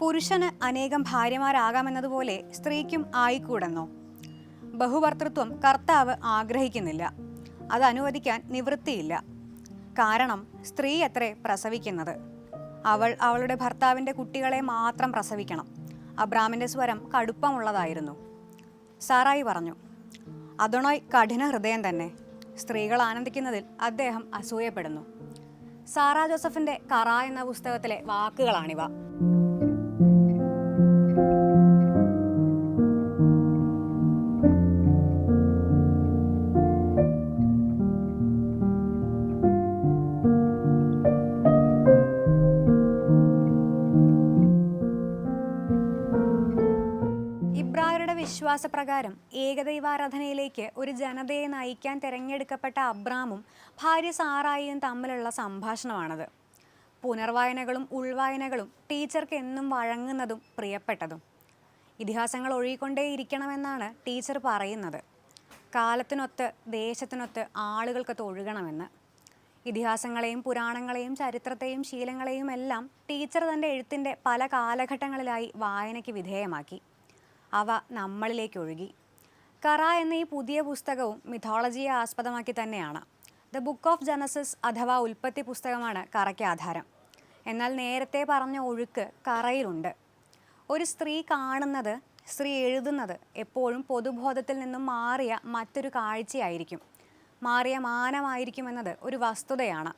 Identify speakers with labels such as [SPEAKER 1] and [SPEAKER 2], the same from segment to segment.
[SPEAKER 1] പുരുഷന് അനേകം ഭാര്യമാരാകാമെന്നതുപോലെ സ്ത്രീക്കും ആയിക്കൂടെന്നോ? ബഹുഭർത്തൃത്വം കർത്താവ് ആഗ്രഹിക്കുന്നില്ല. അത് അനുവദിക്കാൻ നിവൃത്തിയില്ല. കാരണം സ്ത്രീ അത്രേ പ്രസവിക്കുന്നത്? അവൾ അവളുടെ ഭർത്താവിന്റെ കുട്ടികളെ മാത്രം പ്രസവിക്കണം. അബ്രാമിന്റെ സ്വരം കടുപ്പമുള്ളതായിരുന്നു. സാറായി പറഞ്ഞു അതണോയ് കഠിന ഹൃദയം തന്നെ. സ്ത്രീകൾ ആനന്ദിക്കുന്നതിൽ അദ്ദേഹം അസൂയപ്പെടുന്നു. സാറാ ജോസഫിന്റെ കറ എന്ന പുസ്തകത്തിലെ വാക്കുകളാണിവ. വിശ്വാസപ്രകാരം ഏകദൈവാരാധനയിലേക്ക് ഒരു ജനതയെ നയിക്കാൻ തിരഞ്ഞെടുക്കപ്പെട്ട അബ്രാമും ഭാര്യ സാറായിയും തമ്മിലുള്ള സംഭാഷണമാണത്. പുനർവായനകളും ഉൾവായനകളും ടീച്ചർക്ക് എന്നും വഴങ്ങുന്നതും പ്രിയപ്പെട്ടതും. ഇതിഹാസങ്ങൾ ഒഴുകിക്കൊണ്ടേയിരിക്കണമെന്നാണ് ടീച്ചർ പറയുന്നത്. കാലത്തിനൊത്ത് ദേശത്തിനൊത്ത് ആളുകൾക്കൊത്ത് ഒഴുകണമെന്ന് ഇതിഹാസങ്ങളെയും പുരാണങ്ങളെയും ചരിത്രത്തെയും ശീലങ്ങളെയും എല്ലാം ടീച്ചർ തന്റെ എഴുത്തിന്റെ പല കാലഘട്ടങ്ങളിലായി വായനയ്ക്ക് വിധേയമാക്കി. അവ നമ്മളിലേക്ക് ഒഴുകി കറ എന്ന ഈ പുതിയ പുസ്തകവും മിഥോളജിയെ ആസ്പദമാക്കി തന്നെയാണ്. ദ ബുക്ക് ഓഫ് ജനസിസ് അഥവാ ഉൽപ്പത്തി പുസ്തകമാണ് കറയ്ക്ക് ആധാരം. എന്നാൽ നേരത്തെ പറഞ്ഞ ഒഴുക്ക് കറയിലുണ്ട്. ഒരു സ്ത്രീ കാണുന്നത് സ്ത്രീ എഴുതുന്നത് എപ്പോഴും പൊതുബോധത്തിൽ നിന്നും മാറിയ മറ്റൊരു കാഴ്ചയായിരിക്കും. മാറിയ മാനമായിരിക്കുമെന്നത് ഒരു വസ്തുതയാണ്.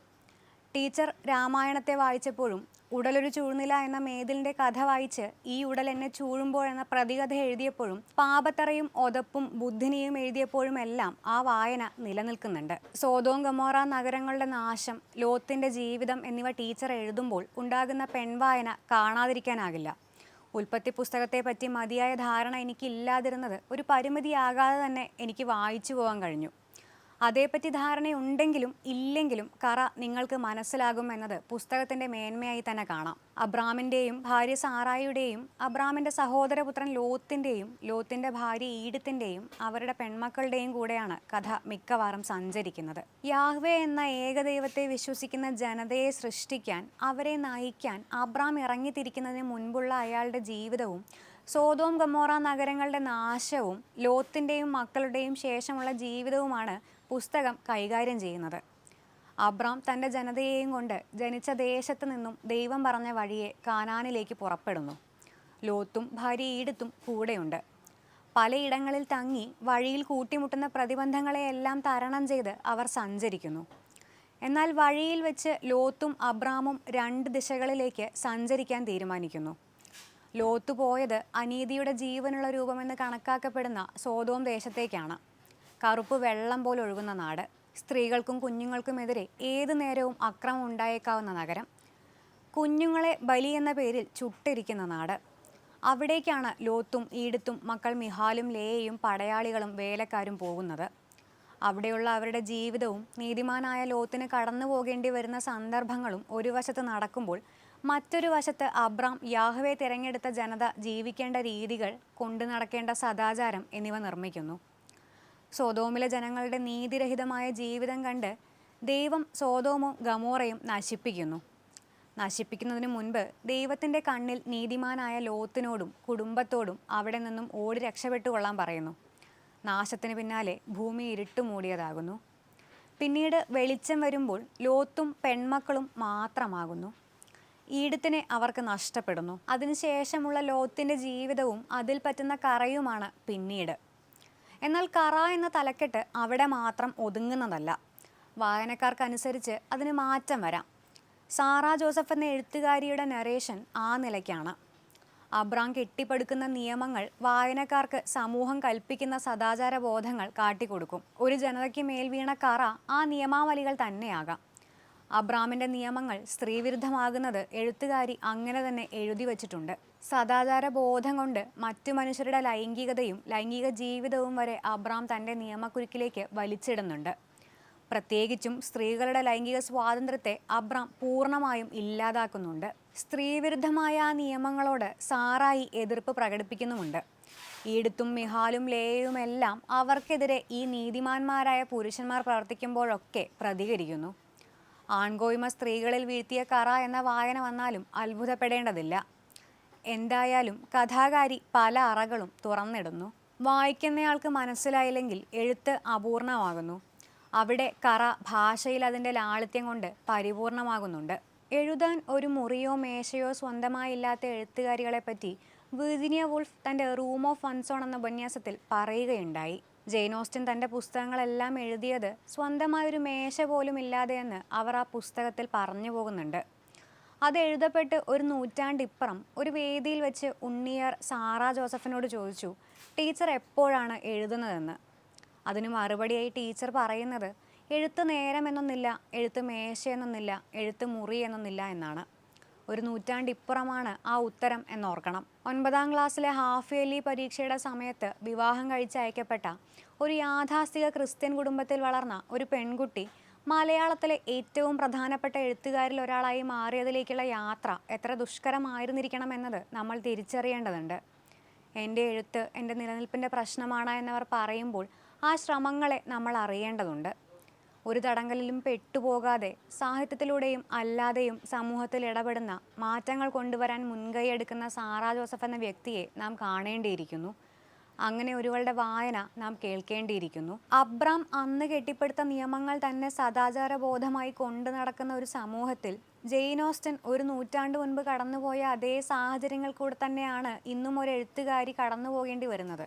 [SPEAKER 1] ടീച്ചർ രാമായണത്തെ വായിച്ചപ്പോഴും ഉടലൊരു ചൂഴ്ന്നില എന്ന മേതിലിന്റെ കഥ വായിച്ച് ഈ ഉടൽ എന്നെ ചൂഴുമ്പോൾ എന്ന പ്രതികഥ എഴുതിയപ്പോഴും പാപത്തറയും ഒതപ്പും ബുദ്ധിനിയും എഴുതിയപ്പോഴുമെല്ലാം ആ വായന നിലനിൽക്കുന്നുണ്ട്. സോതോം ഗമോറ നഗരങ്ങളുടെ നാശം ലോത്തിന്റെ ജീവിതം എന്നിവ ടീച്ചർ എഴുതുമ്പോൾ ഉണ്ടാകുന്ന പെൺവായന കാണാതിരിക്കാനാകില്ല. ഉൽപ്പത്തി പുസ്തകത്തെ പറ്റി മതിയായ ധാരണ എനിക്കില്ലാതിരുന്നത് ഒരു പരിമിതിയാകാതെ തന്നെ എനിക്ക് വായിച്ചു പോകാൻ കഴിഞ്ഞു. അതേപ്പറ്റി ധാരണയുണ്ടെങ്കിലും ഇല്ലെങ്കിലും കറ നിങ്ങൾക്ക് മനസ്സിലാകും എന്നത് പുസ്തകത്തിന്റെ മേന്മയായി തന്നെ കാണാം. അബ്രാമിന്റെയും ഭാര്യ സാറായിയുടെയും അബ്രാമിന്റെ സഹോദരപുത്രൻ ലോത്തിന്റെയും ലോത്തിന്റെ ഭാര്യ ഈഡത്തിന്റെയും അവരുടെ പെൺമക്കളുടെയും കൂടെയാണ് കഥ മിക്കവാറും സഞ്ചരിക്കുന്നത്. യാഹ്വേ എന്ന ഏകദൈവത്തെ വിശ്വസിക്കുന്ന ജനതയെ സൃഷ്ടിക്കാൻ അവരെ നയിക്കാൻ അബ്രാം ഇറങ്ങിത്തിരിക്കുന്നതിന് മുൻപുള്ള അയാളുടെ ജീവിതവും സോതോം ഗമോറ നഗരങ്ങളുടെ നാശവും ലോത്തിന്റെയും മക്കളുടെയും ശേഷമുള്ള ജീവിതവുമാണ് പുസ്തകം കൈകാര്യം ചെയ്യുന്നത്. അബ്രാം തന്റെ ജനതയെയും കൊണ്ട് ജനിച്ച ദേശത്ത് നിന്നും ദൈവം പറഞ്ഞ വഴിയെ കാനാനിലേക്ക് പുറപ്പെടുന്നു. ലോത്തും ഭാര്യ ഈടത്തും കൂടെയുണ്ട്. പലയിടങ്ങളിൽ തങ്ങി വഴിയിൽ കൂട്ടിമുട്ടുന്ന പ്രതിബന്ധങ്ങളെയെല്ലാം തരണം ചെയ്ത് അവർ സഞ്ചരിക്കുന്നു. എന്നാൽ വഴിയിൽ വെച്ച് ലോത്തും അബ്രാമും രണ്ട് ദിശകളിലേക്ക് സഞ്ചരിക്കാൻ തീരുമാനിക്കുന്നു. ലോത്ത് പോയത് അനീതിയുടെ ജീവനുള്ള രൂപമെന്ന് കണക്കാക്കപ്പെടുന്ന സോതോം ദേശത്തേക്കാണ്. കറുപ്പ് വെള്ളം പോലെ ഒഴുകുന്ന നാട്. സ്ത്രീകൾക്കും കുഞ്ഞുങ്ങൾക്കുമെതിരെ ഏതു നേരവും അക്രമം ഉണ്ടായേക്കാവുന്ന നഗരം. കുഞ്ഞുങ്ങളെ ബലി എന്ന പേരിൽ ചുട്ടിരിക്കുന്ന നാട്. അവിടേക്കാണ് ലോത്തും ഈടുത്തും മക്കൾ മിഹാലും ലേയയും പടയാളികളും വേലക്കാരും പോകുന്നത്. അവിടെയുള്ള അവരുടെ ജീവിതവും നീതിമാനായ ലോത്തിന് കടന്നു പോകേണ്ടി വരുന്ന സന്ദർഭങ്ങളും ഒരു വശത്ത് നടക്കുമ്പോൾ മറ്റൊരു വശത്ത് അബ്രാം യാഹ്വെ തിരഞ്ഞെടുത്ത ജനത ജീവിക്കേണ്ട രീതികൾ കൊണ്ടു നടക്കേണ്ട സദാചാരം എന്നിവ നിർമ്മിക്കുന്നു. സോതോമിലെ ജനങ്ങളുടെ നീതിരഹിതമായ ജീവിതം കണ്ട് ദൈവം സോതോമും ഗമോറയും നശിപ്പിക്കുന്നു. നശിപ്പിക്കുന്നതിന് മുൻപ് ദൈവത്തിന്റെ കണ്ണിൽ നീതിമാനായ ലോത്തിനോടും കുടുംബത്തോടും അവിടെ നിന്നും ഓടി രക്ഷപ്പെട്ടുകൊള്ളാൻ പറയുന്നു. നാശത്തിന് പിന്നാലെ ഭൂമി ഇരുട്ട് മൂടിയതാകുന്നു. പിന്നീട് വെളിച്ചം വരുമ്പോൾ ലോത്തും പെൺമക്കളും മാത്രമാകുന്നു. ഈടത്തിനെ അവർക്ക് നഷ്ടപ്പെടുന്നു. അതിനുശേഷമുള്ള ലോത്തിന്റെ ജീവിതവും അതിൽ പറ്റുന്ന കറയുമാണ് പിന്നീട്. എന്നാൽ കറ എന്ന തലക്കെട്ട് അവിടെ മാത്രം ഒതുങ്ങുന്നതല്ല. വായനക്കാർക്കനുസരിച്ച് അതിന് മാറ്റം വരാം. സാറ ജോസഫ് എന്ന എഴുത്തുകാരിയുടെ നറേഷൻ ആ നിലയ്ക്കാണ്. അബ്രാം കെട്ടിപ്പടുക്കുന്ന നിയമങ്ങൾ വായനക്കാർക്ക് സമൂഹം കൽപ്പിക്കുന്ന സദാചാര ബോധങ്ങൾ കാട്ടിക്കൊടുക്കും. ഒരു ജനതയ്ക്ക് മേൽ വീണ കറ ആ നിയമാവലികൾ തന്നെയാകാം. അബ്രാമിന്റെ നിയമങ്ങൾ സ്ത്രീവിരുദ്ധമാകുന്നത് എഴുത്തുകാരി അങ്ങനെ തന്നെ എഴുതി വച്ചിട്ടുണ്ട്. സദാചാര ബോധം കൊണ്ട് മറ്റു മനുഷ്യരുടെ ലൈംഗികതയും ലൈംഗിക ജീവിതവും വരെ അബ്രാം തന്റെ നിയമക്കുരുക്കിലേക്ക് വലിച്ചിടുന്നുണ്ട്. പ്രത്യേകിച്ചും സ്ത്രീകളുടെ ലൈംഗിക സ്വാതന്ത്ര്യത്തെ അബ്രാം പൂർണമായും ഇല്ലാതാക്കുന്നുണ്ട്. സ്ത്രീവിരുദ്ധമായ ആ നിയമങ്ങളോട് സാറായി എതിർപ്പ് പ്രകടിപ്പിക്കുന്നുമുണ്ട്. ഈടുത്തും മിഹാലും ലേയുമെല്ലാം അവർക്കെതിരെ ഈ നീതിമാന്മാരായ പുരുഷന്മാർ പ്രവർത്തിക്കുമ്പോഴൊക്കെ പ്രതികരിക്കുന്നു. ആൺകോയ്മ സ്ത്രീകളിൽ വീഴ്ത്തിയ കറ എന്ന വായന വന്നാലും അത്ഭുതപ്പെടേണ്ടതില്ല. എന്തായാലും കഥാകാരി പല അറകളും തുറന്നിടുന്നു. വായിക്കുന്നയാൾക്ക് മനസ്സിലായില്ലെങ്കിൽ എഴുത്ത് അപൂർണമാകുന്നു. അവിടെ കറ ഭാഷയിൽ അതിന്റെ ലാളിത്യം കൊണ്ട് പരിപൂർണമാകുന്നുണ്ട്. എഴുതാൻ ഒരു മുറിയോ മേശയോ സ്വന്തമായില്ലാത്ത എഴുത്തുകാരികളെ പറ്റി വിർജിനിയ വുൾഫ് തന്റെ റൂം ഓഫ് വൺസോൺ എന്ന ഉപന്യാസത്തിൽ പറയുകയുണ്ടായി. ജെയിൻ ഓസ്റ്റിൻ തന്റെ പുസ്തകങ്ങളെല്ലാം എഴുതിയത് സ്വന്തമായൊരു മേശ പോലും ഇല്ലാതെയെന്ന് അവർ ആ പുസ്തകത്തിൽ പറഞ്ഞു പോകുന്നുണ്ട്. അത് എഴുതപ്പെട്ട് ഒരു നൂറ്റാണ്ടിപ്പുറം ഒരു വേദിയിൽ വെച്ച് ഉണ്ണിയർ സാറ ജോസഫിനോട് ചോദിച്ചു ടീച്ചർ എപ്പോഴാണ് എഴുതുന്നതെന്ന്? അതിന് മറുപടിയായി ടീച്ചർ പറയുന്നത് എഴുത്ത് നേരം എന്നൊന്നില്ല എഴുത്ത് മേശ എന്നൊന്നില്ല എഴുത്ത് മുറി എന്നൊന്നില്ല എന്നാണ്. ഒരു നൂറ്റാണ്ടിപ്പുറമാണ് ആ ഉത്തരം എന്നോർക്കണം. ഒൻപതാം ക്ലാസ്സിലെ ഹാഫ് ഇയർലി പരീക്ഷയുടെ സമയത്ത് വിവാഹം കഴിച്ച് അയക്കപ്പെട്ട ഒരു യാഥാസ്ഥിക ക്രിസ്ത്യൻ കുടുംബത്തിൽ വളർന്ന ഒരു പെൺകുട്ടി മലയാളത്തിലെ ഏറ്റവും പ്രധാനപ്പെട്ട എഴുത്തുകാരിൽ ഒരാളായി മാറിയതിലേക്കുള്ള യാത്ര എത്ര ദുഷ്കരമായിരുന്നിരിക്കണം എന്നത് നമ്മൾ തിരിച്ചറിയേണ്ടതുണ്ട്. എന്റെ എഴുത്ത് എന്റെ നിലനിൽപ്പിന്റെ പ്രശ്നമാണ് എന്നവർ പറയുമ്പോൾ ആ ശ്രമങ്ങളെ നമ്മൾ അറിയേണ്ടതുണ്ട്. ഒരു തടങ്കലിലും പെട്ടുപോകാതെ സാഹിത്യത്തിലൂടെയും അല്ലാതെയും സമൂഹത്തിൽ ഇടപെടുന്ന മാറ്റങ്ങൾ കൊണ്ടുവരാൻ മുൻകൈയെടുക്കുന്ന സാറാ ജോസഫ് എന്ന വ്യക്തിയെ നാം കാണേണ്ടിയിരിക്കുന്നു. അങ്ങനെ ഒരുവളുടെ വായന നാം കേൾക്കേണ്ടിയിരിക്കുന്നു. അബ്രാം അന്ന് കെട്ടിപ്പടുത്ത നിയമങ്ങൾ തന്നെ സദാചാരബോധമായി കൊണ്ടു നടക്കുന്ന ഒരു സമൂഹത്തിൽ ജെയിൻ ഓസ്റ്റൻ ഒരു നൂറ്റാണ്ട് മുൻപ് കടന്നുപോയ അതേ സാഹചര്യങ്ങൾ കൂടെ തന്നെയാണ് ഇന്നും ഒരു എഴുത്തുകാരി കടന്നു പോകേണ്ടി വരുന്നത്.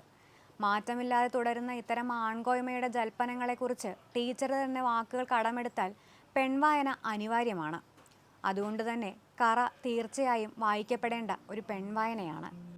[SPEAKER 1] മാറ്റമില്ലാതെ തുടരുന്ന ഇത്തരം ആൺകോയ്മയുടെ ജൽപ്പനങ്ങളെക്കുറിച്ച് ടീച്ചർ തന്നെ വാക്കുകൾ കടമെടുത്താൽ പെൺവായന അനിവാര്യമാണ്. അതുകൊണ്ട് തന്നെ കറ തീർച്ചയായും വായിക്കപ്പെടേണ്ട ഒരു പെൺവായനയാണ്.